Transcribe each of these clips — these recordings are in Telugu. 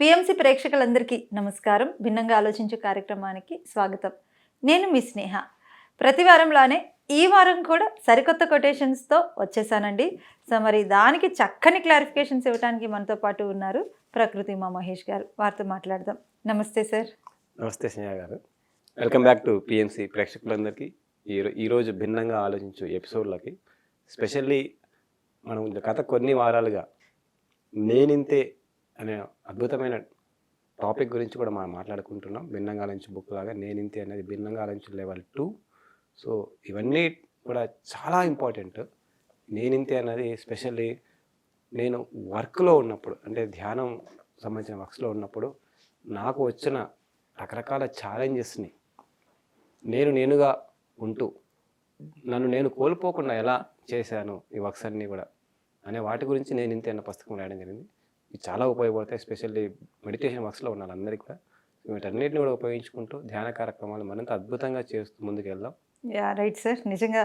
పిఎంసి ప్రేక్షకులందరికీ నమస్కారం. భిన్నంగా ఆలోచించే కార్యక్రమానికి స్వాగతం. నేను మీ స్నేహ. ప్రతి వారంలానే ఈ వారం కూడా సరికొత్త కొటేషన్స్తో వచ్చేసానండి. సో మరి దానికి చక్కని క్లారిఫికేషన్స్ ఇవ్వడానికి మనతో పాటు ఉన్నారు ప్రకృతి మా మహేష్ గారు. వారితో మాట్లాడదాం. నమస్తే సార్. నమస్తే స్నేహ గారు. వెల్కమ్ బ్యాక్ టు పిఎంసి ప్రేక్షకులందరికీ. ఈరో ఈరోజు భిన్నంగా ఆలోచించు ఎపిసోడ్లకి. స్పెషల్లీ మనం గత కొన్ని వారాలుగా నేనింతే అనే అద్భుతమైన టాపిక్ గురించి కూడా మనం మాట్లాడుకుంటున్నాం. భిన్నంగా నుంచి బుక్ లాగా నేను ఇంతే అనేది భిన్నంగా నుంచి లెవెల్ టూ. సో ఇవన్నీ కూడా చాలా ఇంపార్టెంట్. నేనింతే అనేది స్పెషల్లీ నేను వర్క్లో ఉన్నప్పుడు అంటే ధ్యానం సంబంధించిన వర్క్స్లో ఉన్నప్పుడు నాకు వచ్చిన రకరకాల ఛాలెంజెస్ని నేను నేనుగా ఉంటూ నన్ను నేను కోల్పోకుండా ఎలా చేశాను ఈ వర్క్స్ అన్నీ కూడా అనే వాటి గురించి నేను ఇంతే అన్న పుస్తకం రాయడం జరిగింది. ఇది చాలా ఉపయోగపడతాయి స్పెషల్లీ మెడిటేషన్ వర్క్స్లో ఉన్న వాళ్ళందరికీ కూడా. వీటన్నిటిని కూడా ఉపయోగించుకుంటూ ధ్యాన కార్యక్రమాలు మరింత అద్భుతంగా చేస్తూ ముందుకు వెళ్దాం యా రైట్ సార్. నిజంగా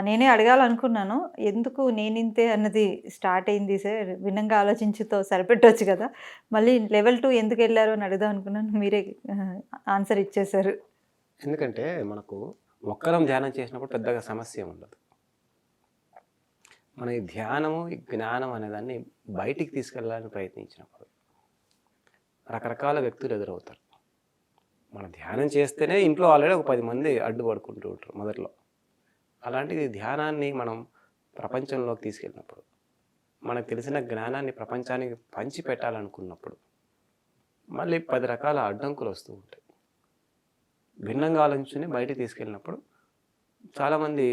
నేనే అడగాలనుకున్నాను. ఎందుకు నేనింతే అన్నది స్టార్ట్ అయింది సార్. భిన్నంగా ఆలోచించుతో సరిపెట్టవచ్చు కదా. మళ్ళీ లెవెల్ టూ ఎందుకు వెళ్ళారు అని అడుగుదాం అనుకున్నాను. మీరే ఆన్సర్ ఇచ్చేశారు. ఎందుకంటే మనకు ఒక్కరం ధ్యానం చేసినప్పుడు పెద్దగా సమస్య ఉండదు. మన ఈ ధ్యానము ఈ జ్ఞానం అనేదాన్ని బయటికి తీసుకెళ్ళాలని ప్రయత్నించినప్పుడు రకరకాల వ్యక్తులు ఎదురవుతారు. మన ధ్యానం చేస్తేనే ఇంట్లో ఆల్రెడీ ఒక పది మంది అడ్డుపడుకుంటూ ఉంటారు మొదట్లో. అలాంటిది ధ్యానాన్ని మనం ప్రపంచంలోకి తీసుకెళ్ళినప్పుడు మనకు తెలిసిన జ్ఞానాన్ని ప్రపంచానికి పంచి పెట్టాలనుకున్నప్పుడు మళ్ళీ పది రకాల అడ్డంకులు వస్తూ ఉంటాయి. భిన్నంగా ఆలోచించుని బయటికి తీసుకెళ్ళినప్పుడు చాలామంది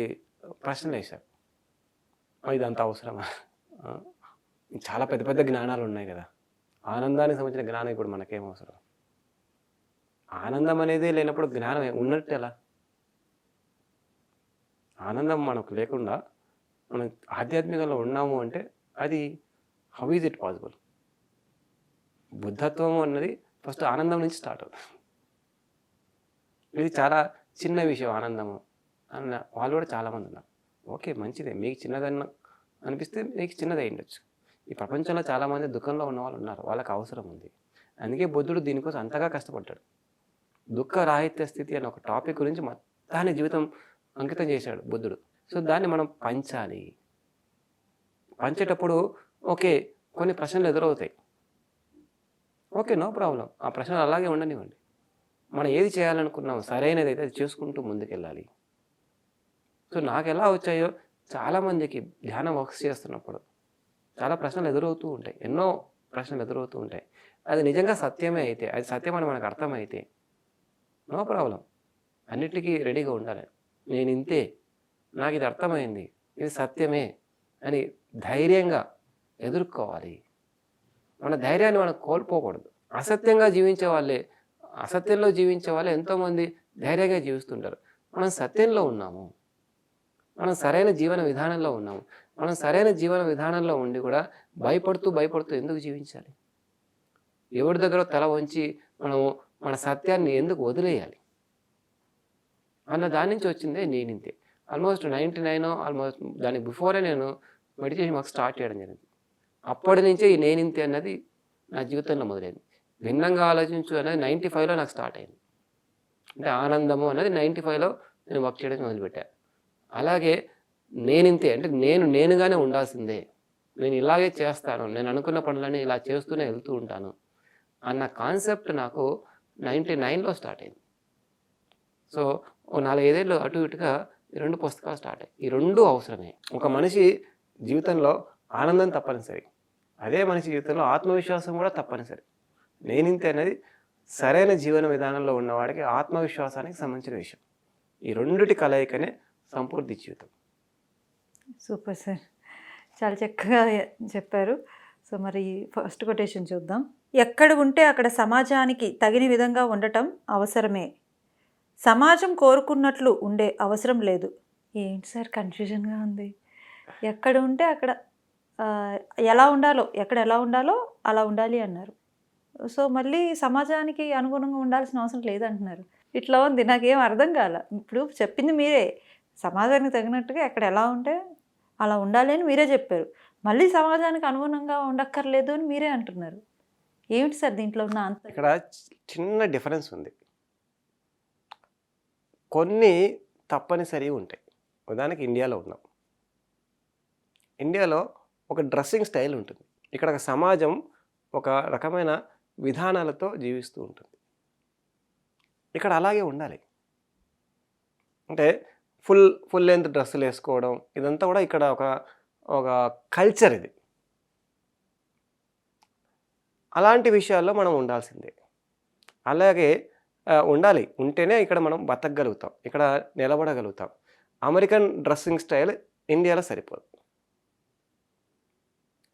ప్రశ్నలు వేశారు "ఆ, ఇదంతా అవసరమా? చాలా పెద్ద పెద్ద జ్ఞానాలు ఉన్నాయి కదా. ఆనందానికి సంబంధించిన జ్ఞానం ఇప్పుడు మనకేం అవసరం? ఆనందం అనేది లేనప్పుడు జ్ఞానం ఉన్నట్టు ఎలా? ఆనందం మనకు లేకుండా మనం ఆధ్యాత్మికంలో ఉన్నాము అంటే అది హౌ ఈజ్ ఇట్ పాసిబుల్ బుద్ధత్వం అన్నది ఫస్ట్ ఆనందం నుంచి స్టార్ట్ అవుతుంది. ఇది చాలా చిన్న విషయం ఆనందము. అన్న వాళ్ళు కూడా చాలామంది ఉన్నారు. ఓకే మంచిదే. మీకు చిన్నదన్న అనిపిస్తే మీకు చిన్నది ఉండొచ్చు. ఈ ప్రపంచంలో చాలామంది దుఃఖంలో ఉన్న వాళ్ళు ఉన్నారు. వాళ్ళకి అవసరం ఉంది. అందుకే బుద్ధుడు దీనికోసం అంతగా కష్టపడ్డాడు. దుఃఖ రాహిత్య స్థితి అనే ఒక టాపిక్ గురించి మొత్తాన్ని జీవితం అంకితం చేశాడు బుద్ధుడు. సో దాన్ని మనం పంచాలి. పంచేటప్పుడు ఓకే కొన్ని ప్రశ్నలు ఎదురవుతాయి. Okay no problem. ఆ ప్రశ్నలు అలాగే ఉండనివ్వండి. మనం ఏది చేయాలనుకున్నాం సరైనది అయితే అది చేసుకుంటూ ముందుకెళ్ళాలి. సో నాకు ఎలా వచ్చాయో చాలామందికి ధ్యానం వర్క్స్ చేస్తున్నప్పుడు చాలా ప్రశ్నలు ఎదురవుతూ ఉంటాయి. ఎన్నో ప్రశ్నలు ఎదురవుతూ ఉంటాయి. అది నిజంగా సత్యమే అయితే అది సత్యం అని మనకు అర్థమైతే నో ప్రాబ్లం. అన్నిటికీ రెడీగా ఉండాలి. నేను ఇంతే. నాకు ఇది అర్థమైంది. ఇది సత్యమే అని ధైర్యంగా ఎదుర్కోవాలి. మన ధైర్యాన్ని మనం కోల్పోకూడదు. అసత్యంగా జీవించే వాళ్ళే అసత్యంలో జీవించే వాళ్ళే ఎంతోమంది ధైర్యంగా జీవిస్తుంటారు. మనం సత్యంలో ఉన్నాము. మనం సరైన జీవన విధానంలో ఉన్నాము. మనం సరైన జీవన విధానంలో ఉండి కూడా భయపడుతూ భయపడుతూ ఎందుకు జీవించాలి? ఎవరి దగ్గర తల వంచి మనము మన సత్యాన్ని ఎందుకు వదిలేయాలి? అన్న దాని నుంచి వచ్చిందే నేనింతే. ఆల్మోస్ట్ నైంటీ నైన్ ఆల్మోస్ట్ దాని బిఫోరే నేను మెడిటేషన్ మాకు స్టార్ట్ చేయడం జరిగింది. అప్పటి నుంచే ఈ నేనింతే అన్నది నా జీవితంలో మొదలైంది. భిన్నంగా ఆలోచించు అనేది నైంటీ ఫైవ్లో నాకు స్టార్ట్ అయింది. అంటే ఆనందము అనేది నైంటీ ఫైవ్లో నేను వర్క్ చేయడం మొదలుపెట్టాను అలాగే నేనింతే అంటే నేను నేనుగానే ఉండాల్సిందే. నేను ఇలాగే చేస్తాను. నేను అనుకున్న పనులన్నీ ఇలా చేస్తూనే వెళ్తూ ఉంటాను. అన్న కాన్సెప్ట్ నాకు నైంటీ నైన్లో స్టార్ట్ అయింది. సో ఓ నాలుగైదేళ్ళు అటు ఇటుగా ఈ రెండు పుస్తకాలు స్టార్ట్ అయ్యాయి. ఈ రెండు అవసరమే. ఒక మనిషి జీవితంలో ఆనందం తప్పనిసరి. అదే మనిషి జీవితంలో ఆత్మవిశ్వాసం కూడా తప్పనిసరి. నేనింతే అనేది సరైన జీవన విధానంలో ఉన్నవాడికి ఆత్మవిశ్వాసానికి సంబంధించిన విషయం. ఈ రెండిటి కలయికనే సంపూర్తి జీవితం. Super sir. చాలా చక్కగా చెప్పారు. సో మరి ఫస్ట్ కొటేషన్ చూద్దాం. ఎక్కడ ఉంటే అక్కడ సమాజానికి తగిన విధంగా ఉండటం అవసరమే. సమాజం కోరుకున్నట్లు ఉండే అవసరం లేదు. ఏంటి సార్ కన్ఫ్యూజన్గా ఉంది? ఎక్కడ ఉంటే అక్కడ ఎలా ఉండాలో ఎక్కడ ఎలా ఉండాలో అలా ఉండాలి అన్నారు. సో మళ్ళీ సమాజానికి అనుగుణంగా ఉండాల్సిన అవసరం లేదంటున్నారు. ఇట్లా ఉంది. నాకేం అర్థం కాల. ఇప్పుడు చెప్పింది మీరే. సమాజానికి తగినట్టుగా ఎక్కడ ఎలా ఉంటే అలా ఉండాలి అని మీరే చెప్పారు. మళ్ళీ సమాజానికి అనుగుణంగా ఉండక్కర్లేదు అని మీరే అంటున్నారు. ఏమిటి సార్ దీంట్లో ఉన్న అంత ఇక్కడ చి- చిన్న డిఫరెన్స్ ఉంది. కొన్ని తప్పనిసరి ఉంటాయి. ఉదాహరణకి ఇండియాలో ఉన్నాం. ఇండియాలో ఒక డ్రెస్సింగ్ స్టైల్ ఉంటుంది. ఇక్కడ ఒక సమాజం ఒక రకమైన విధానాలతో జీవిస్తూ ఉంటుంది. ఇక్కడ అలాగే ఉండాలి. అంటే ఫుల్ ఫుల్ లెంత్ డ్రెస్సులు వేసుకోవడం ఇదంతా కూడా ఇక్కడ ఒక ఒక కల్చర్ ఇది. అలాంటి విషయాల్లో మనం ఉండాల్సిందే. అలాగే ఉండాలి. ఉంటేనే ఇక్కడ మనం బతకగలుగుతాం. ఇక్కడ నిలబడగలుగుతాం. అమెరికన్ డ్రెస్సింగ్ స్టైల్ ఇండియాలో సరిపోదు.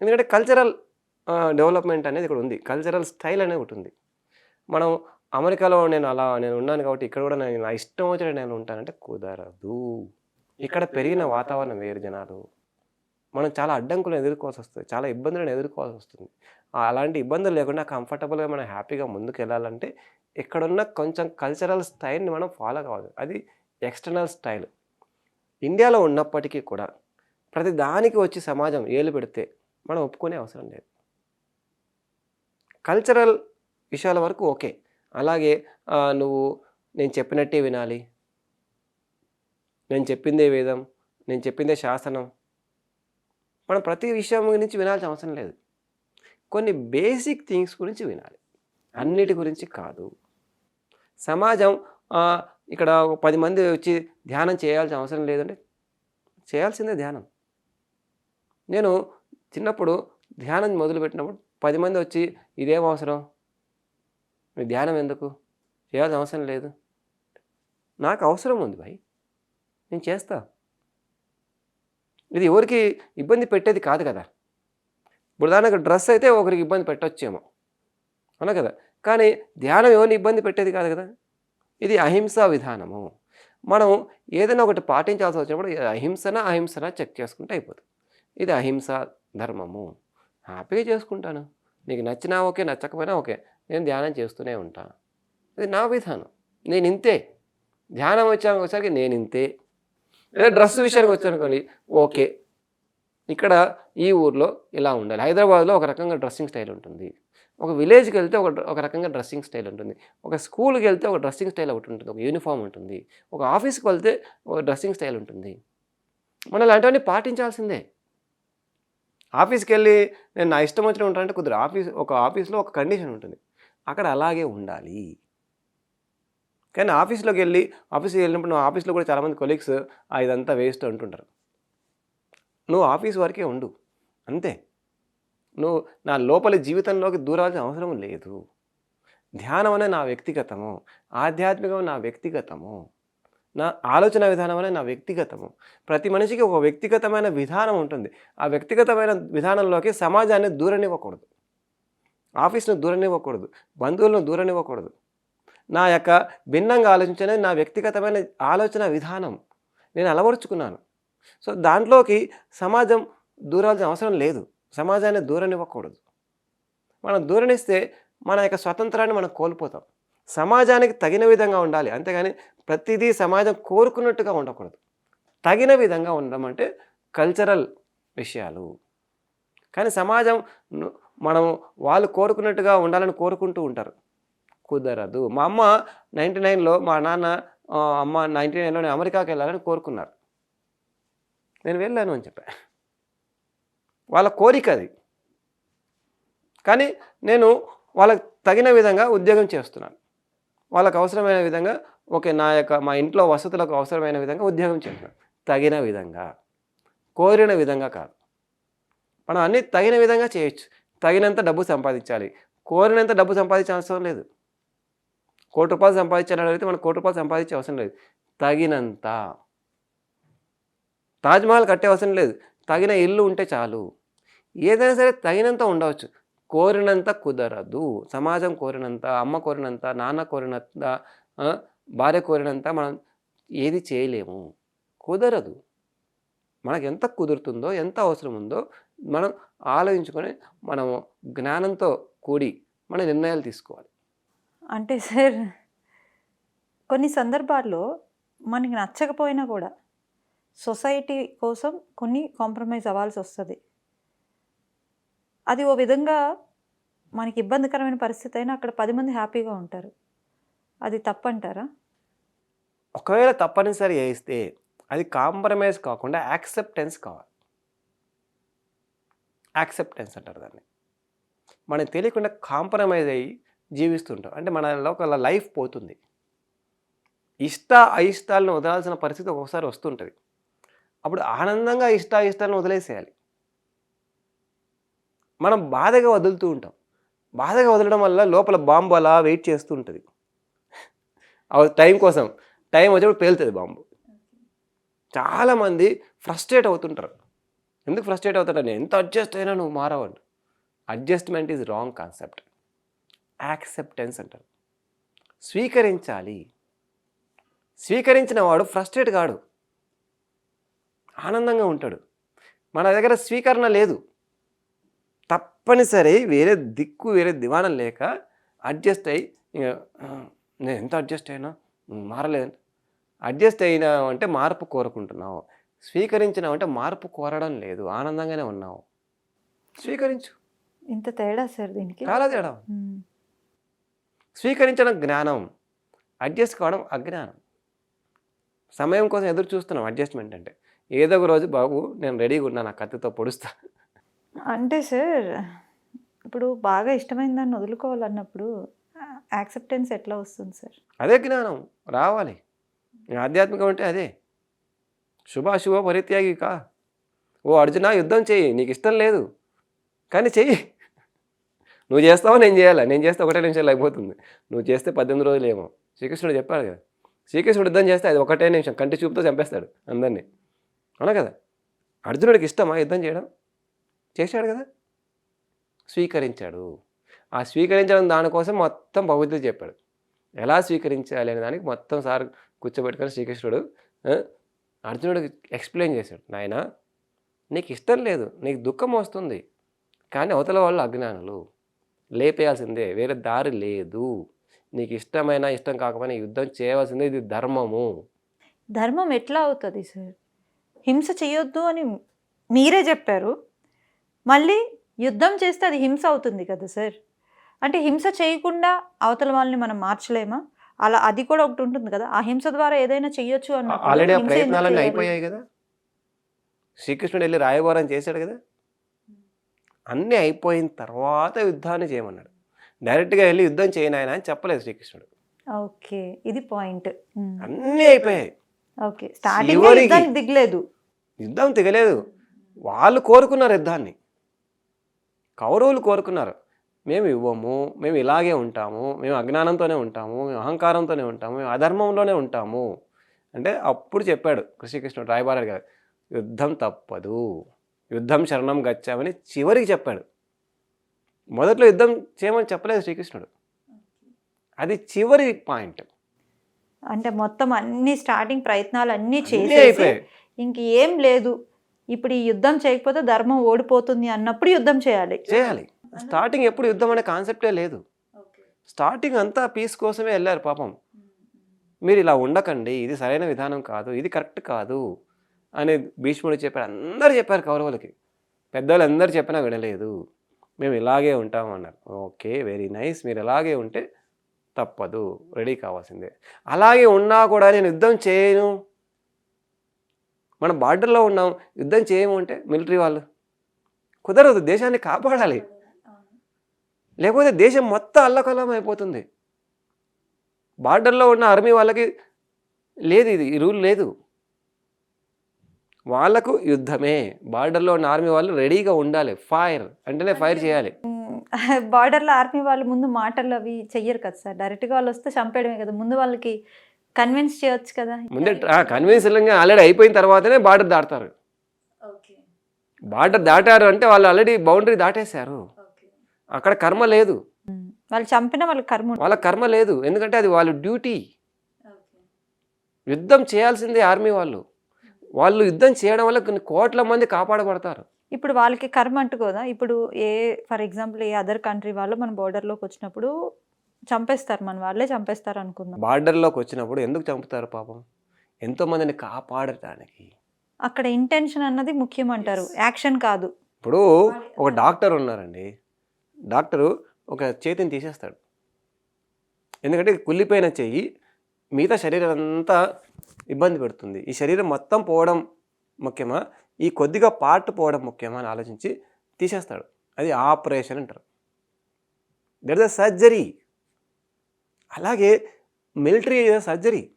ఎందుకంటే కల్చరల్ డెవలప్మెంట్ అనేది ఇక్కడ ఉంది. కల్చరల్ స్టైల్ అనేది ఒకటి ఉంది. మనం అమెరికాలో నేను అలా నేను ఉన్నాను కాబట్టి ఇక్కడ కూడా నేను నా ఇష్టం వచ్చినట్టు నేను ఉంటానంటే కుదరదు. ఇక్కడ పెరిగిన వాతావరణం. వేరు జనాలు. మనం చాలా అడ్డంకులను ఎదుర్కోవాల్సి వస్తుంది. చాలా ఇబ్బందులను ఎదుర్కోవాల్సి వస్తుంది. అలాంటి ఇబ్బందులు లేకుండా కంఫర్టబుల్గా మనం హ్యాపీగా ముందుకు వెళ్ళాలంటే ఇక్కడున్న కొంచెం కల్చరల్ స్టైల్ని మనం ఫాలో కావాలి. అది ఎక్స్టర్నల్ స్టైల్ ఇండియాలో ఉన్నప్పటికీ కూడా ప్రతి దానికి వచ్చి సమాజం ఏలు పెడితే మనం ఒప్పుకునే అవసరం లేదు. కల్చరల్ విషయాల వరకు ఓకే. అలాగే నువ్వు నేను చెప్పినట్టే వినాలి. నేను చెప్పిందే వేదం నేను చెప్పిందే శాసనం. మనం ప్రతి విషయం గురించి వినాల్సిన అవసరం లేదు. కొన్ని బేసిక్ థింగ్స్ గురించి వినాలి. అన్నిటి గురించి కాదు. సమాజం ఇక్కడ ఒక పది మంది వచ్చి ధ్యానం చేయాల్సిన అవసరం లేదంటే చేయాల్సిందే ధ్యానం. నేను చిన్నప్పుడు ధ్యానం మొదలుపెట్టినప్పుడు పది మంది వచ్చి ఇదేం అవసరం? మీ ధ్యానం ఎందుకు? చేయాల్సిన అవసరం లేదు. నాకు అవసరం ఉంది భాయ్. నేను చేస్తా. ఇది ఎవరికి ఇబ్బంది పెట్టేది కాదు కదా. ఇప్పుడు దానికి డ్రెస్ అయితే ఒకరికి ఇబ్బంది పెట్టొచ్చేమో. అవునా కదా? కానీ ధ్యానం ఎవరిని ఇబ్బంది పెట్టేది కాదు కదా? ఇది అహింసా విధానము. మనం ఏదైనా ఒకటి పాటించాల్సి వచ్చినప్పుడు అహింసన అహింసన చెక్ చేసుకుంటే అయిపోతుంది. ఇది అహింస ధర్మము. హ్యాపీగా చేసుకుంటాను. నీకు నచ్చినా ఓకే నచ్చకపోయినా ఓకే. నేను ధ్యానం చేస్తూనే ఉంటాను అది నా విధానం. నేను ఇంతే. ధ్యానం వచ్చాక వచ్చాక నేను ఇంతే. లేదా డ్రెస్ విషయానికి వచ్చానుకోండి ఓకే. ఇక్కడ ఈ ఊర్లో ఇలా ఉండాలి. హైదరాబాద్లో ఒక రకంగా డ్రెస్సింగ్ స్టైల్ ఉంటుంది. ఒక విలేజ్కి వెళ్తే ఒక ఒక రకంగా డ్రెస్సింగ్ స్టైల్ ఉంటుంది. ఒక స్కూల్కి వెళ్తే ఒక డ్రెస్సింగ్ స్టైల్ ఒకటి ఉంటుంది. ఒక యూనిఫామ్ ఉంటుంది. ఒక ఆఫీస్కి వెళ్తే ఒక డ్రెస్సింగ్ స్టైల్ ఉంటుంది. మనం లాంటివన్నీ పాటించాల్సిందే. ఆఫీస్కి వెళ్ళి నేను నా ఇష్టం వచ్చిన ఉంటానంటే కుదిరి ఆఫీస్ ఒక ఆఫీస్లో ఒక కండిషన్ ఉంటుంది. అక్కడ అలాగే ఉండాలి. కానీ ఆఫీస్లోకి వెళ్ళి ఆఫీస్కి వెళ్ళినప్పుడు నువ్వు ఆఫీస్లో కూడా చాలామంది కొలీగ్స్ ఇదంతా వేస్ట్ అంటుంటారు. నువ్వు ఆఫీస్ వరకే ఉండు. అంతే. నువ్వు నా లోపలి జీవితంలోకి దూరాల్సిన అవసరం లేదు. ధ్యానం అనే నా వ్యక్తిగతము ఆధ్యాత్మికం నా వ్యక్తిగతము నా ఆలోచన విధానం అనే నా వ్యక్తిగతము. ప్రతి మనిషికి ఒక వ్యక్తిగతమైన విధానం ఉంటుంది. ఆ వ్యక్తిగతమైన విధానంలోకి సమాజాన్ని దూరనివ్వకూడదు. ఆఫీస్ను దూరనివ్వకూడదు బంధువులను దూరనివ్వకూడదు. నా యొక్క భిన్నంగా ఆలోచించనే నా వ్యక్తిగతమైన ఆలోచన విధానం. నేను అలవరుచుకున్నాను. సో దాంట్లోకి సమాజం దూరాల్సిన అవసరం లేదు. సమాజాన్ని దూరనివ్వకూడదు. మనం దూరనిస్తే మన యొక్క స్వతంత్రాన్ని మనం కోల్పోతాం. సమాజానికి తగిన విధంగా ఉండాలి. అంతేగాని ప్రతిదీ సమాజం కోరుకున్నట్టుగా ఉండకూడదు. తగిన విధంగా ఉండడం అంటే కల్చరల్ విషయాలు. కానీ సమాజం మనం వాళ్ళు కోరుకున్నట్టుగా ఉండాలని కోరుకుంటూ ఉంటారు. కుదరదు. మా అమ్మ నైంటీ నైన్లో మా నాన్న అమ్మ నైంటీ నైన్లో నేను అమెరికాకి వెళ్ళాలని కోరుకున్నారు. నేను వెళ్ళాను అని చెప్పా. వాళ్ళ కోరిక అది. కానీ నేను వాళ్ళకి తగిన విధంగా ఉద్యోగం చేస్తున్నాను. వాళ్ళకు అవసరమైన విధంగా ఓకే నా యొక్క మా ఇంట్లో వసతులకు అవసరమైన విధంగా ఉద్యోగం చేస్తున్నాను. తగిన విధంగా. కోరిన విధంగా కాదు. మనం అన్నీ తగిన విధంగా చేయొచ్చు. తగినంత డబ్బు సంపాదించాలి. కోరినంత డబ్బు సంపాదించే అవసరం లేదు. కోటి రూపాయలు సంపాదించాలైతే మనం కోటి రూపాయలు సంపాదించే అవసరం లేదు. తగినంత. తాజ్మహల్ కట్టే అవసరం లేదు. తగిన ఇల్లు ఉంటే చాలు. ఏదైనా సరే తగినంత ఉండవచ్చు. కోరినంత కుదరదు. సమాజం కోరినంత అమ్మ కోరినంత నాన్న కోరినంత భార్య కోరినంత మనం ఏది చేయలేము. కుదరదు. మనకు ఎంత కుదురుతుందో ఎంత అవసరం ఉందో మనం ఆలోచించుకొని మనము జ్ఞానంతో కూడి మన నిర్ణయాలు తీసుకోవాలి. అంటే సార్ కొన్ని సందర్భాల్లో మనకి నచ్చకపోయినా కూడా సొసైటీ కోసం కొన్ని కాంప్రమైజ్ అవ్వాల్సి వస్తుంది. అది ఓ విధంగా మనకి ఇబ్బందికరమైన పరిస్థితి అయినా అక్కడ పది మంది హ్యాపీగా ఉంటారు. అది తప్పంటారా? ఒకవేళ తప్పనిసరి చేస్తే అది కాంప్రమైజ్ కాకుండా యాక్సెప్టెన్స్ కావాలి. యాక్సెప్టెన్స్ అంటారు దాన్ని. మనకి తెలియకుండా కాంప్రమైజ్ అయ్యి జీవిస్తుంటాం. అంటే మన లోపల లైఫ్ పోతుంది. ఇష్ట అయిష్టాలను వదలాల్సిన పరిస్థితి ఒక్కొక్కసారి వస్తుంటుంది. అప్పుడు ఆనందంగా ఇష్ట అయిష్టాలను వదిలేసేయాలి. మనం బాధగా వదులుతూ ఉంటాం. బాధగా వదలడం వల్ల లోపల బాంబు అలా వెయిట్ చేస్తూ ఉంటుంది టైం కోసం టైం వచ్చినప్పుడు పేలుతుంది బాంబు. చాలామంది ఫ్రస్ట్రేట్ అవుతుంటారు. ఎందుకు ఫ్రస్ట్రేట్ అవుతాడు? నేను ఎంత అడ్జస్ట్ అయినా నువ్వు మారవండి adjustment is wrong concept acceptance అంటారు. స్వీకరించాలి. స్వీకరించిన వాడు ఫ్రస్ట్రేట్ కాడు. ఆనందంగా ఉంటాడు. మన దగ్గర స్వీకరణ లేదు. తప్పనిసరి వేరే దిక్కు వేరే దివాణం లేక అడ్జస్ట్ అయ్యి ఇక, నేను ఎంత అడ్జస్ట్ అయినా మారలేదండి. మారలేదు అడ్జస్ట్ అయినా అంటే మార్పు కోరుకుంటున్నావు. స్వీకరించినావు అంటే మార్పు కోరడం లేదు. ఆనందంగానే ఉన్నావు. స్వీకరించు. ఇంత తేడా సార్ దీనికి? చాలా తేడా. స్వీకరించడం జ్ఞానం అడ్జస్ట్ కావడం అజ్ఞానం. సమయం కోసం ఎదురు చూస్తున్నాం అడ్జస్ట్మెంట్ అంటే. ఏదో ఒక రోజు బాబు నేను రెడీగా ఉన్నాను ఆ కత్తితో పొడుస్తా. అంటే సార్ ఇప్పుడు బాగా ఇష్టమైన దాన్ని వదులుకోవాలన్నప్పుడు యాక్సెప్టెన్స్ ఎట్లా వస్తుంది సార్? అదే జ్ఞానం. రావాలి. ఆధ్యాత్మికం అంటే అదే. శుభాశుభ పరిత్యాగి కా. ఓ అర్జున యుద్ధం చెయ్యి నీకు ఇష్టం లేదు. కానీ చెయ్యి. నువ్వు చేస్తావో నేను చేయాలా? నేను చేస్తే ఒకటే నిమిషాలు అయిపోతుంది. నువ్వు చేస్తే పద్దెనిమిది రోజులు ఏమో శ్రీకృష్ణుడు చెప్పాడు కదా. శ్రీకృష్ణుడు యుద్ధం చేస్తే అది ఒకటే నిమిషం. కంటి చూపుతో చంపేస్తాడు అందరినీ. అవునా కదా? అర్జునుడికి ఇష్టమా యుద్ధం చేయడం? చేశాడు కదా? స్వీకరించాడు. ఆ స్వీకరించడం దానికోసం మొత్తం భగవద్గీత చెప్పాడు. ఎలా స్వీకరించాలి అనే దానికి మొత్తం సార్ కూర్చోబెట్టుకొని శ్రీకృష్ణుడు అర్జునుడికి ఎక్స్ప్లెయిన్ చేశాడు నాయన నీకు ఇష్టం లేదు నీకు దుఃఖం వస్తుంది కానీ అవతల వాళ్ళు అజ్ఞానులు. లేపేయాల్సిందే వేరే దారి లేదు. నీకు ఇష్టమైన ఇష్టం కాకపోయినా యుద్ధం చేయవలసిందే ఇది ధర్మము. ధర్మం ఎట్లా అవుతుంది సార్? హింస చేయొద్దు అని మీరే చెప్పారు. మళ్ళీ యుద్ధం చేస్తే అది హింస అవుతుంది కదా సార్? అంటే హింస చేయకుండా అవతల వాళ్ళని మనం మార్చలేమా? అలా అది కూడా ఒకటి ఉంటుంది కదా. ఆ హింస ద్వారా ఏదైనా చెయ్యొచ్చు అన్నప్పుడు ఆల్రెడీ ఆ ప్రయత్నాలన్నీ? అయిపోయాయి కదా. శ్రీకృష్ణుడు వెళ్ళి రాయబారం చేశాడు కదా. అన్నీ అయిపోయిన తర్వాత యుద్ధాన్ని చేయమన్నాడు. డైరెక్ట్గా వెళ్ళి యుద్ధం చేయను ఆయన అని చెప్పలేదు శ్రీకృష్ణుడు. ఓకే ఇది పాయింట్. అన్నీ అయిపోయాయి. ఓకే స్టార్టింగ్ దిగలేదు. యుద్ధం తెగలేదు. వాళ్ళు కోరుకున్నారు యుద్ధాన్ని. కౌరవులు కోరుకున్నారు. మేము ఇవ్వము మేము ఇలాగే ఉంటాము మేము అజ్ఞానంతోనే ఉంటాము మేము అహంకారంతోనే ఉంటాము మేము అధర్మంలోనే ఉంటాము. అంటే అప్పుడు చెప్పాడు శ్రీకృష్ణుడు రాయబారాడు గారు యుద్ధం తప్పదు యుద్ధం శరణం గచ్చామని చివరికి చెప్పాడు. మొదట్లో యుద్ధం చేయమని చెప్పలేదు శ్రీకృష్ణుడు. అది చివరి పాయింట్. అంటే మొత్తం అన్ని స్టార్టింగ్ ప్రయత్నాలు అన్నీ అయిపోయాయి. ఇంక ఏం లేదు. ఇప్పుడు ఈ యుద్ధం చేయకపోతే ధర్మం ఓడిపోతుంది అన్నప్పుడు యుద్ధం చేయాలి. చేయాలి. స్టార్టింగ్ ఎప్పుడు యుద్ధం అనే కాన్సెప్టే లేదు. స్టార్టింగ్ అంతా పీస్ కోసమే వెళ్ళారు పాపం. మీరు ఇలా ఉండకండి ఇది సరైన విధానం కాదు ఇది కరెక్ట్ కాదు అని భీష్ముడు చెప్పాడు అందరూ చెప్పారు కౌరవులకి. పెద్దవాళ్ళు అందరూ చెప్పినా వినలేదు. మేము ఇలాగే ఉంటాం అన్నారు. Okay very nice. మీరు ఇలాగే ఉంటే తప్పదు రెడీ కావాల్సిందే. అలాగే ఉన్నా కూడా నేను యుద్ధం చేయను. మనం బార్డర్లో ఉన్నాం. యుద్ధం చేయము అంటే మిలిటరీ వాళ్ళు. కుదరదు దేశాన్ని కాపాడాలి. లేకపోతే దేశం మొత్తం అల్లకల్లం అయిపోతుంది. బార్డర్లో ఉన్న ఆర్మీ వాళ్ళకి లేదు ఇది ఈ రూల్ లేదు. వాళ్ళకు యుద్ధమే. బార్డర్లో ఉన్న ఆర్మీ వాళ్ళు రెడీగా ఉండాలి. ఫైర్ అంటేనే ఫైర్ చేయాలి. బార్డర్లో ఆర్మీ వాళ్ళు ముందు మాటలు అవి చెయ్యరు కదా సార్. డైరెక్ట్గా వాళ్ళు వస్తే చంపేయడమే కదా. ముందు వాళ్ళకి కన్విన్స్ చేయొచ్చు కదా. ముందే కన్విన్సింగ్గా ఆల్రెడీ అయిపోయిన తర్వాతనే బార్డర్ దాటుతారు. బార్డర్ దాటారు అంటే వాళ్ళు ఆల్రెడీ బౌండరీ దాటేశారు. అక్కడ కర్మ లేదు. వాళ్ళు చంపిన వాళ్ళకి కర్మ. వాళ్ళ కర్మ లేదు. ఎందుకంటే అది వాళ్ళ డ్యూటీ. యుద్ధం చేయాల్సిందే ఆర్మీ వాళ్ళు. వాళ్ళు యుద్ధం చేయడం వల్ల కొన్ని కోట్ల మంది కాపాడబడతారు. ఇప్పుడు వాళ్ళకి కర్మ అంటుకోదా ఇప్పుడు a for example a other country వాళ్ళు మన బోర్డర్లోకి వచ్చినప్పుడు చంపేస్తారు మన వాళ్ళే చంపేస్తారు అనుకుందాం. బార్డర్లోకి వచ్చినప్పుడు ఎందుకు చంపుతారు పాపం? ఎంతో మందిని కాపాడటానికి. అక్కడ ఇంటెన్షన్ అన్నది ముఖ్యం అంటారు. యాక్షన్ కాదు. ఇప్పుడు ఒక డాక్టర్ ఉన్నారండి. డాక్టరు ఒక చేతిని తీసేస్తాడు. ఎందుకంటే కుళ్ళిపోయిన చెయ్యి మిగతా శరీరం అంతా ఇబ్బంది పెడుతుంది. ఈ శరీరం మొత్తం పోవడం ముఖ్యమా? ఈ కొద్దిగా పార్ట్ పోవడం ముఖ్యమా అని ఆలోచించి తీసేస్తాడు. అది ఆపరేషన్ అంటారు. That is surgery. అలాగే మిలిటరీ సర్జరీ.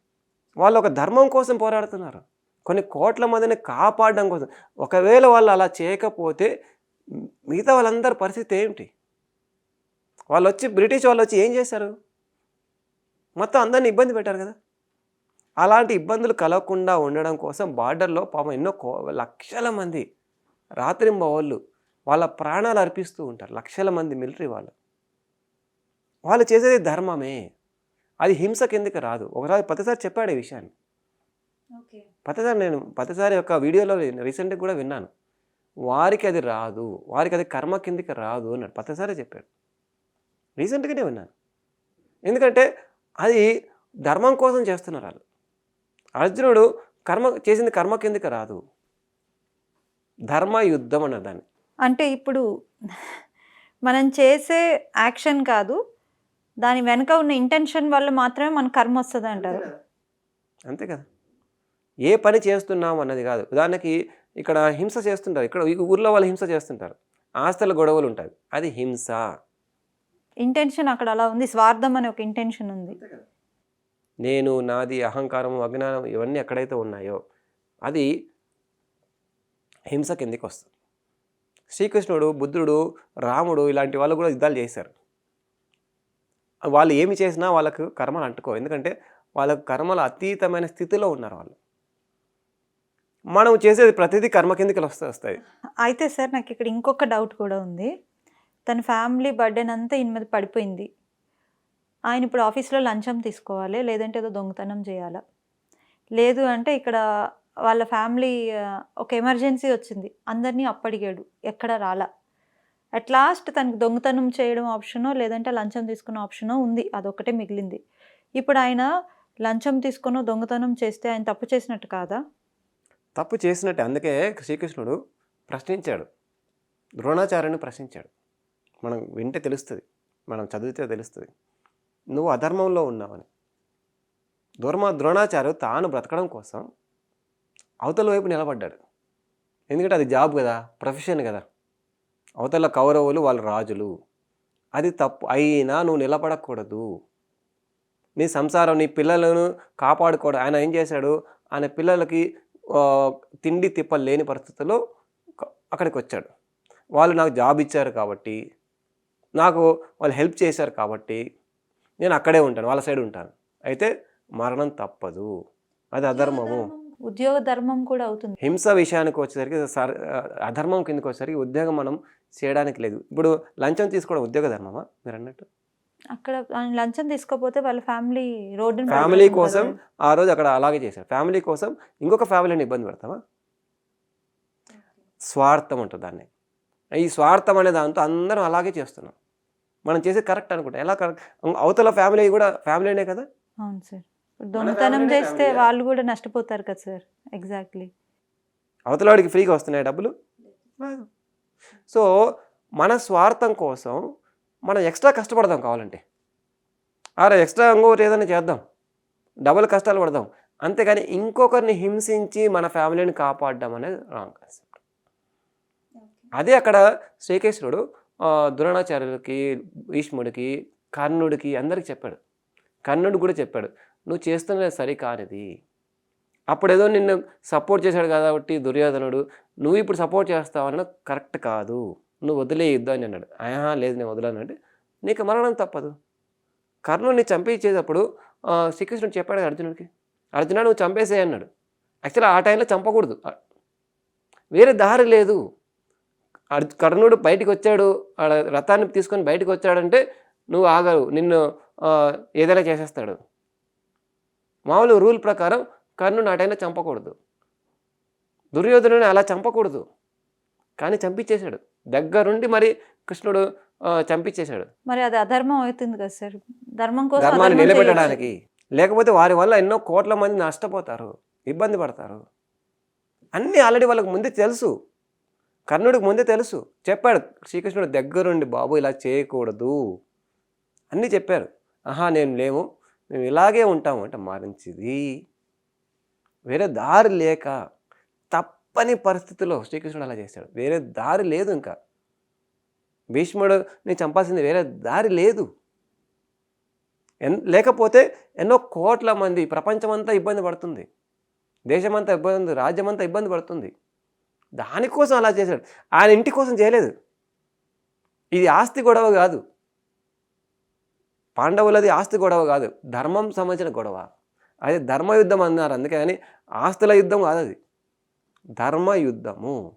వాళ్ళు ఒక ధర్మం కోసం పోరాడుతున్నారు. కొన్ని కోట్ల మందిని కాపాడడం కోసం. ఒకవేళ వాళ్ళు అలా చేయకపోతే మిగతా వాళ్ళందరి పరిస్థితి ఏమిటి వాళ్ళు వచ్చి బ్రిటిష్ వాళ్ళు వచ్చి ఏం చేశారు? మొత్తం అందరిని ఇబ్బంది పెట్టారు కదా. అలాంటి ఇబ్బందులు కలగకుండా ఉండడం కోసం బార్డర్లో పాపం ఎన్నో కో లక్షల మంది రాత్రింబవళ్ళు వాళ్ళ ప్రాణాలు అర్పిస్తూ ఉంటారు. లక్షల మంది మిలిటరీ వాళ్ళు. వాళ్ళు చేసేది ధర్మమే. అది హింస కిందకి రాదు? ఒకసారి ప్రతిసారి చెప్పాడు ఈ విషయాన్ని. ఓకే. ప్రతిసారి నేను ప్రతిసారి యొక్క వీడియోలో రీసెంట్గా కూడా విన్నాను. వారికి అది రాదు. వారికి అది కర్మ కిందికి రాదు అన్నాడు. ప్రతిసారి చెప్పాడు. రీసెంట్గానే విన్నాను. ఎందుకంటే అది ధర్మం కోసం చేస్తున్నారు వాళ్ళు. అర్జునుడు కర్మ చేసింది కర్మ కిందికి రాదు? ధర్మ యుద్ధం అన్నారు దాన్ని అంటే ఇప్పుడు మనం చేసే యాక్షన్ కాదు దాని వెనుక ఉన్న ఇంటెన్షన్ వల్ల మాత్రమే మన కర్మ వస్తుంది అంటారు. అంతే కదా. ఏ పని చేస్తున్నాం అన్నది కాదు. ఉదాహరణకి ఇక్కడ హింస చేస్తుంటారు. ఇక్కడ ఊర్లో వాళ్ళు హింస చేస్తుంటారు. ఆస్తుల గొడవలు ఉంటాయి. అది హింస. ఇంటెన్షన్ అక్కడ అలా ఉంది. స్వార్థం అనే ఒక ఇంటెన్షన్ ఉంది. నేను నాది అహంకారం అజ్ఞానం ఇవన్నీ ఎక్కడైతే ఉన్నాయో అది హింస కిందికి వస్తుంది. శ్రీకృష్ణుడు బుద్ధుడు రాముడు ఇలాంటి వాళ్ళు కూడా యుద్ధాలు చేశారు. వాళ్ళు ఏమి చేసినా వాళ్ళకు కర్మలు అంటుకో. ఎందుకంటే వాళ్ళకు కర్మల అతీతమైన స్థితిలో ఉన్నారు వాళ్ళు. మనం చేసేది ప్రతిదీ కర్మ కిందికి వస్తే వస్తాయి. అయితే సార్ నాకు ఇక్కడ ఇంకొక డౌట్ కూడా ఉంది. తన ఫ్యామిలీ బర్డెన్ అంతా ఈయన మీద పడిపోయింది. ఆయన ఇప్పుడు ఆఫీస్లో లంచం తీసుకోవాలి లేదంటే ఏదో దొంగతనం చేయాలా? లేదు అంటే ఇక్కడ వాళ్ళ ఫ్యామిలీ ఒక ఎమర్జెన్సీ వచ్చింది. అందరినీ అప్పడిగాడు ఎక్కడ రాలా? అట్ లాస్ట్ తనకి దొంగతనం చేయడం ఆప్షనో లేదంటే లంచం తీసుకున్న ఆప్షనో ఉంది. అదొకటే మిగిలింది. ఇప్పుడు ఆయన లంచం తీసుకునో దొంగతనం చేస్తే ఆయన తప్పు చేసినట్టు కాదా? తప్పు చేసినట్టే. అందుకే శ్రీకృష్ణుడు ప్రశ్నించాడు. ద్రోణాచార్యుని ప్రశ్నించాడు. మనం వింటే తెలుస్తుంది. మనం చదివితే తెలుస్తుంది. నువ్వు అధర్మంలో ఉన్నావని. దూర్మ ద్రోణాచార్యు తాను బ్రతకడం కోసం అవతల వైపు నిలబడ్డాడు. ఎందుకంటే అది జాబ్ కదా ప్రొఫెషన్ కదా. అవతల కౌరవులు వాళ్ళ రాజులు. అది తప్పు. అయినా నువ్వు నిలబడకూడదు. నీ సంసారం నీ పిల్లలను కాపాడుకోవడం. ఆయన ఏం చేశాడు? ఆయన పిల్లలకి తిండి తిప్పలు లేని పరిస్థితుల్లో అక్కడికి వచ్చాడు. వాళ్ళు నాకు జాబ్ ఇచ్చారు కాబట్టి నాకు వాళ్ళు హెల్ప్ చేశారు కాబట్టి నేను అక్కడే ఉంటాను వాళ్ళ సైడ్ ఉంటాను. అయితే మరణం తప్పదు. అది అధర్మము. ఉద్యోగ ధర్మం కూడా అవుతుంది. హింస విషయానికి వచ్చేసరికి సర్ అధర్మం కిందకి వచ్చేసరికి ఉద్యోగం మనం చేయడానికి లేదు. ఇప్పుడు లంచం తీసుకోవడం ఉద్యోగ ధర్మమా? మీరు అన్నట్టు? అక్కడ లంచం తీసుకోపోతే వాళ్ళ ఫ్యామిలీ రోడ్డు ఫ్యామిలీ కోసం ఆ రోజు అక్కడ అలాగే చేశారు. ఫ్యామిలీ కోసం ఇంకొక ఫ్యామిలీని ఇబ్బంది పెడతామా స్వార్థం ఉంటుంది దాన్ని. ఈ స్వార్థం అనే దాంతో అందరం అలాగే చేస్తున్నాం. మనం చేసేది కరెక్ట్ అనుకుంటా. ఎలా కరెక్ట్? అవతల ఫ్యామిలీ కూడా ఫ్యామిలీనే కదా? అవును సార్. దొంగతనం చేస్తే. వాళ్ళు కూడా నష్టపోతారు కదా సార్. ఎగ్జాక్ట్లీ అవతల వాడికి ఫ్రీగా వస్తున్నాయి డబ్బులు. సో మన స్వార్థం కోసం మనం ఎక్స్ట్రా కష్టపడదాం కావాలంటే. అరే ఎక్స్ట్రా ఇంకోటి ఏదైనా చేద్దాం. డబుల్ కష్టాలు పడదాం. అంతేగాని ఇంకొకరిని హింసించి మన ఫ్యామిలీని కాపాడడం అనేది రాంగ్ కాన్సెప్ట్ అదే అక్కడ శ్రీకృష్ణుడు ఆ, ద్రోణాచార్యులకి భీష్ముడికి కర్ణుడికి అందరికి చెప్పాడు. కర్ణుడు కూడా చెప్పాడు నువ్వు చేస్తున్నది సరి కానిది అప్పుడేదో నిన్ను సపోర్ట్ చేశాడు కాబట్టి దుర్యోధనుడు నువ్వు ఇప్పుడు సపోర్ట్ చేస్తావన్న కరెక్ట్ కాదు. నువ్వు వదిలేయొద్దు అని అన్నాడు. ఆహా లేదు నేను వదలను అంటే నీకు మరణం తప్పదు. కర్ణుడిని చంపించేటప్పుడు శ్రీకృష్ణుడు చెప్పాడు అర్జునుడికి అర్జున నువ్వు చంపేసే అన్నాడు. యాక్చువల్లీ ఆ టైంలో చంపకూడదు. వేరే దారి లేదు. కర్ణుడు బయటికి వచ్చాడు ఆడ రథాన్ని తీసుకొని బయటికి వచ్చాడంటే నువ్వు ఆగవు నిన్ను ఏదైనా చేసేస్తాడు. మామూలు రూల్ ప్రకారం కర్ణుని ఆ టైంలో చంపకూడదు. దుర్యోధనుని అలా చంపకూడదు. కానీ చంపించేశాడు. దగ్గరుండి మరి కృష్ణుడు చంపించేశాడు. మరి అది అధర్మం అవుతుంది కదా సార్. ధర్మం కోసం ధర్మాన్ని. నిలబెట్టడానికి. లేకపోతే వారి వల్ల ఎన్నో కోట్ల మంది నష్టపోతారు ఇబ్బంది పడతారు. అన్నీ ఆల్రెడీ వాళ్ళకి ముందే తెలుసు. కర్ణుడికి ముందే తెలుసు. చెప్పాడు శ్రీకృష్ణుడు దగ్గరుండి బాబు ఇలా చేయకూడదు. అన్నీ చెప్పారు. ఆహా నేను లేము మేము ఇలాగే ఉంటాము. అంటే మంచిది. వేరే దారి లేక తప్పని పరిస్థితిలో శ్రీకృష్ణుడు అలా చేశాడు. వేరే దారి లేదు ఇంకా. భీష్ముడు నేను చంపాల్సింది వేరే దారి లేదు. ఎన్ లేకపోతే ఎన్నో కోట్ల మంది ప్రపంచమంతా ఇబ్బంది పడుతుంది. దేశమంతా ఇబ్బంది రాజ్యమంతా ఇబ్బంది పడుతుంది. దానికోసం అలా చేశాడు. ఆయన ఇంటి కోసం చేయలేదు. ఇది ఆస్తి గొడవ కాదు. పాండవులది ఆస్తి గొడవ కాదు. ధర్మం సంబంధించిన గొడవ. అదే ధర్మ యుద్ధం అన్నారు. అందుకే కానీ ఆస్తుల యుద్ధం కాదు అది. ధర్మ యుద్ధము.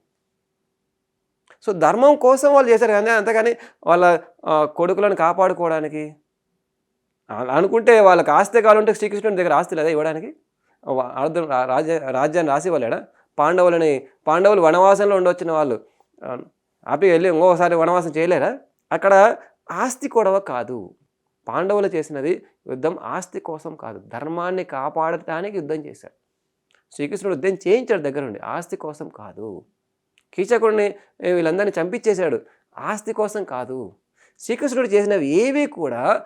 సో ధర్మం కోసం వాళ్ళు చేశారు కానీ అంతేకాని వాళ్ళ కొడుకులను కాపాడుకోవడానికి. అలా అనుకుంటే వాళ్ళకి ఆస్తి కావాలంటే శ్రీకృష్ణుడి దగ్గర ఆస్తి లేదా ఇవ్వడానికి? అర్థం రా- రాజ్య రాజ్యాన్ని రాసి వాళ్ళాడా పాండవులని పాండవులు వనవాసంలో ఉండొచ్చిన వాళ్ళు. ఆ, ఆపి వెళ్ళి ఇంకోసారి వనవాసం చేయలేరా? అక్కడ ఆస్తి గొడవ కాదు. పాండవులు చేసినది యుద్ధం ఆస్తి కోసం కాదు. ధర్మాన్ని కాపాడటానికి యుద్ధం చేశాడు శ్రీకృష్ణుడు యుద్ధం చేయించాడు దగ్గర నుండి. ఆస్తి కోసం కాదు. కీచకుడిని వీళ్ళందరినీ చంపించేశాడు. ఆస్తి కోసం కాదు. శ్రీకృష్ణుడు చేసినవి ఏవి కూడా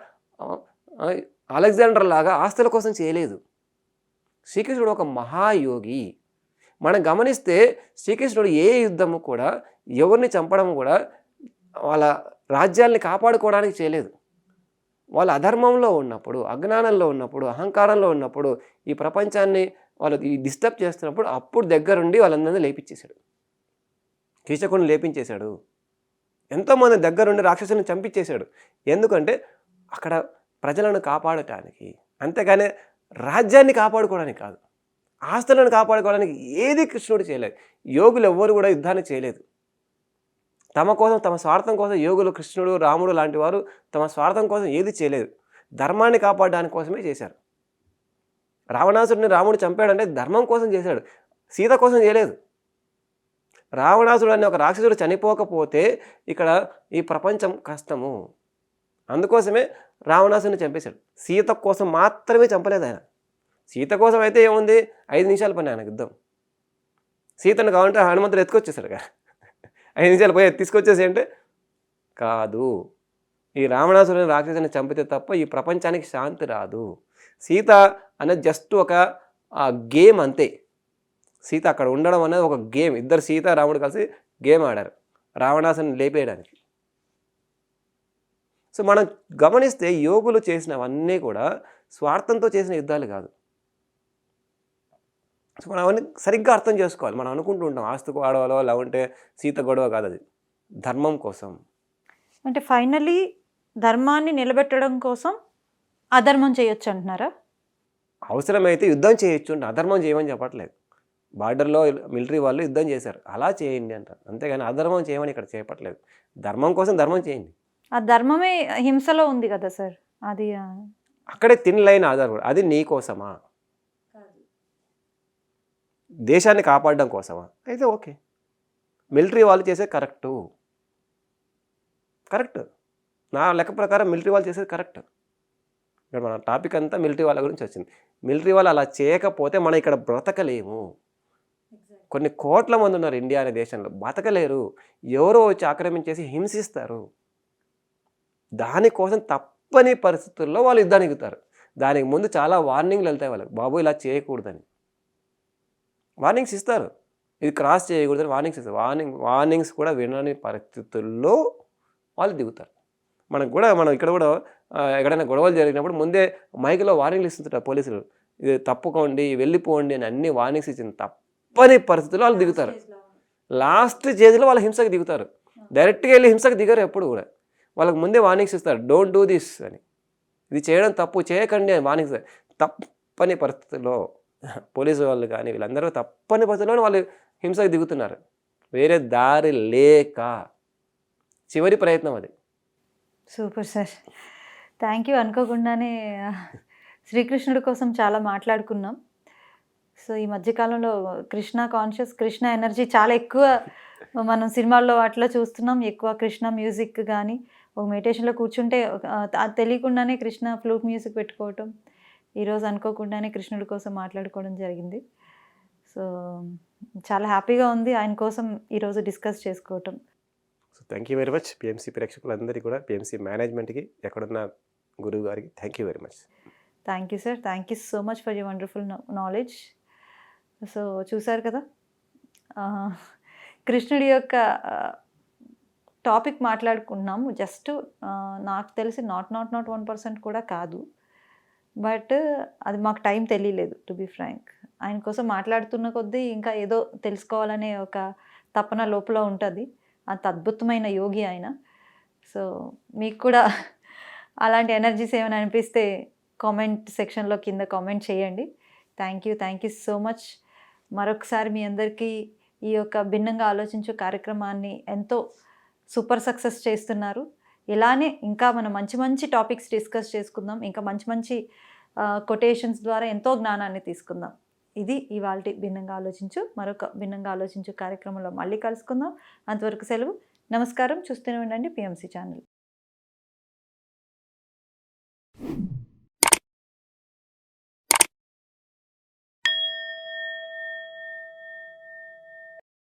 అలెగ్జాండర్ లాగా ఆస్తుల కోసం చేయలేదు. శ్రీకృష్ణుడు ఒక మహాయోగి. మనం గమనిస్తే శ్రీకృష్ణుడు ఏ యుద్ధము కూడా ఎవరిని చంపడం కూడా వాళ్ళ రాజ్యాల్ని కాపాడుకోవడానికి చేయలేదు. వాళ్ళు అధర్మంలో ఉన్నప్పుడు అజ్ఞానంలో ఉన్నప్పుడు అహంకారంలో ఉన్నప్పుడు ఈ ప్రపంచాన్ని వాళ్ళు డిస్టర్బ్ చేస్తున్నప్పుడు అప్పుడు దగ్గరుండి వాళ్ళందరినీ లేపించేశాడు కీచకుడిని లేపించేశాడు. ఎంతోమంది దగ్గరుండి రాక్షసుని చంపించేశాడు ఎందుకంటే అక్కడ ప్రజలను కాపాడటానికి అంతేగాని రాజ్యాన్ని కాపాడుకోవడానికి కాదు. ఆస్తులను కాపాడుకోవడానికి ఏది కృష్ణుడు చేయలేదు. యోగులు ఎవ్వరు కూడా యుద్ధాన్ని చేయలేదు. తమ కోసం తమ స్వార్థం కోసం యోగులు కృష్ణుడు రాముడు లాంటి వారు తమ స్వార్థం కోసం ఏది చేయలేదు. ధర్మాన్ని కాపాడడానికి కోసమే చేశారు. రావణాసుడిని రాముడు చంపాడంటే ధర్మం కోసం చేశాడు. సీత కోసం చేయలేదు. రావణాసుడు అనే ఒక రాక్షసుడు చనిపోకపోతే ఇక్కడ ఈ ప్రపంచం కష్టము. అందుకోసమే రావణాసుని చంపేశాడు. సీత కోసం మాత్రమే చంపలేదు ఆయన. సీత కోసం అయితే ఏముంది? ఐదు నిమిషాలు పని ఆయన యుద్ధం సీతను కావాలంటే హనుమంతుడు ఎత్తుకొచ్చేసాడు కదా ఐదు నిమిషాలు పోయి తీసుకొచ్చేసి అంటే కాదు. ఈ రావణాసురుని రాక్షసుని చంపితే తప్ప ఈ ప్రపంచానికి శాంతి రాదు. సీత అనేది జస్ట్ ఒక గేమ్ అంతే. సీత అక్కడ ఉండడం అనేది ఒక గేమ్. ఇద్దరు సీత రాముడు కలిసి గేమ్ ఆడారు. రావణాసుని లేపేయడానికి. సో మనం గమనిస్తే యోగులు చేసినవన్నీ కూడా స్వార్థంతో చేసిన యుద్ధాలు కాదు. సో మనం అవన్నీ సరిగ్గా అర్థం చేసుకోవాలి. మనం అనుకుంటూ ఉంటాం ఆస్తి గొడవలో లేకుంటే సీత గొడవ కాదు అది. ధర్మం కోసం. అంటే ఫైనలీ ధర్మాన్ని నిలబెట్టడం కోసం అధర్మం చేయొచ్చు అంటున్నారా? అవసరమైతే యుద్ధం చేయొచ్చు అంటే అధర్మం చేయమని చెప్పట్లేదు. బార్డర్లో మిలిటరీ వాళ్ళు యుద్ధం చేశారు. అలా చేయండి అంటారు అంతేగాని అధర్మం చేయమని ఇక్కడ చెప్పట్లేదు. ధర్మం కోసం ధర్మం చేయండి. ఆ ధర్మమే హింసలో ఉంది కదా సార్? అది అక్కడే తిన్ లైన్ ఆధార్ అది నీ కోసమా? దేశాన్ని కాపాడడం కోసమా? అయితే ఓకే. మిలిటరీ వాళ్ళు చేసేది కరెక్టు. కరెక్ట్. నా లెక్క ప్రకారం మిలిటరీ వాళ్ళు చేసేది కరెక్ట్. ఇక్కడ మన టాపిక్ అంతా మిలిటరీ వాళ్ళ గురించి వచ్చింది. మిలిటరీ వాళ్ళు అలా చేయకపోతే మనం ఇక్కడ బ్రతకలేము. కొన్ని కోట్ల మంది ఉన్నారు ఇండియా అనే దేశంలో. బతకలేరు ఎవరో వచ్చి ఆక్రమించేసి హింసిస్తారు. దానికోసం తప్పని పరిస్థితుల్లో వాళ్ళు యుద్ధానికి దిగుతారు. దానికి ముందు చాలా వార్నింగ్లు వెళ్తాయి వాళ్ళకి. బాబు ఇలా చేయకూడదని. వార్నింగ్స్ ఇస్తారు. ఇది క్రాస్ చేయకూడదని వార్నింగ్స్ ఇస్తారు. వార్నింగ్ వార్నింగ్స్ కూడా వినని పరిస్థితుల్లో వాళ్ళు దిగుతారు. మనకు కూడా మనం ఇక్కడ కూడా ఎక్కడైనా గొడవలు జరిగినప్పుడు ముందే మైక్లో వార్నింగ్లు ఇస్తుంటారు పోలీసులు. ఇది తప్పుకోండి వెళ్ళిపోండి అని అన్ని వార్నింగ్స్ ఇచ్చిన తప్పని పరిస్థితుల్లో వాళ్ళు దిగుతారు. లాస్ట్ స్టేజ్లో వాళ్ళు హింసకు దిగుతారు. డైరెక్ట్గా వెళ్ళి హింసకు దిగరు ఎప్పుడు కూడా. వాళ్ళకి ముందే వార్నింగ్స్ ఇస్తారు. డోంట్ డూ దిస్ అని. ఇది చేయడం తప్పు చేయకండి అని వార్నింగ్స్. తప్పని పరిస్థితుల్లో పోలీసు వాళ్ళు కానీ వీళ్ళందరూ తప్పని పద్ధతిలో వాళ్ళు హింసకు దిగుతున్నారు. వేరే దారి లేక చివరి ప్రయత్నం అది. Super sir. థ్యాంక్ యూ అనుకోకుండానే శ్రీకృష్ణుడి కోసం చాలా మాట్లాడుకున్నాం. సో ఈ మధ్యకాలంలో కృష్ణ కాన్షియస్ కృష్ణ ఎనర్జీ చాలా ఎక్కువ మనం సినిమాల్లో వాటిలో చూస్తున్నాం. ఎక్కువ కృష్ణ మ్యూజిక్ కానీ ఒక మెడిటేషన్లో కూర్చుంటే తెలియకుండానే కృష్ణ ఫ్లూట్ మ్యూజిక్ పెట్టుకోవటం ఈరోజు అనుకోకుండానే కృష్ణుడి కోసం మాట్లాడుకోవడం జరిగింది. సో చాలా హ్యాపీగా ఉంది ఆయన కోసం ఈరోజు డిస్కస్ చేసుకోవటం. So thank you very much PMC ప్రేక్షకులందరికీ కూడా పిఎంసీ మేనేజ్మెంట్కి ఎక్కడున్న గురువు గారికి thank you very much. Thank you sir. Thank you so much for you wonderful knowledge. So చూసారు కదా కృష్ణుడి యొక్క టాపిక్ మాట్లాడుకుంటున్నాము జస్ట్ నాకు తెలిసి not not not one percent కూడా కాదు. బట్ అది మాకు టైం తెలియలేదు టు బి ఫ్రాంక్ ఆయన కోసం మాట్లాడుతున్న కొద్దీ ఇంకా ఏదో తెలుసుకోవాలనే ఒక తపన లోపల ఉంటుంది. అంత అద్భుతమైన యోగి ఆయన. సో మీకు కూడా అలాంటి ఎనర్జీస్ ఏమైనా అనిపిస్తే కామెంట్ సెక్షన్లో కింద కామెంట్ చేయండి. Thank you thank you so much మరొకసారి మీ అందరికీ ఈ యొక్క భిన్నంగా ఆలోచించే కార్యక్రమాన్ని ఎంతో సూపర్ సక్సెస్ చేస్తున్నారు. ఇలానే ఇంకా మనం మంచి మంచి టాపిక్స్ డిస్కస్ చేసుకుందాం. ఇంకా మంచి మంచి కొటేషన్స్ ద్వారా ఎంతో జ్ఞానాన్ని తీసుకుందాం. ఇది ఇవాళ భిన్నంగా ఆలోచించు మరొక భిన్నంగా ఆలోచించు కార్యక్రమంలో మళ్ళీ కలుసుకుందాం. అంతవరకు సెలవు. నమస్కారం. చూస్తూనే ఉండండి. PMC channel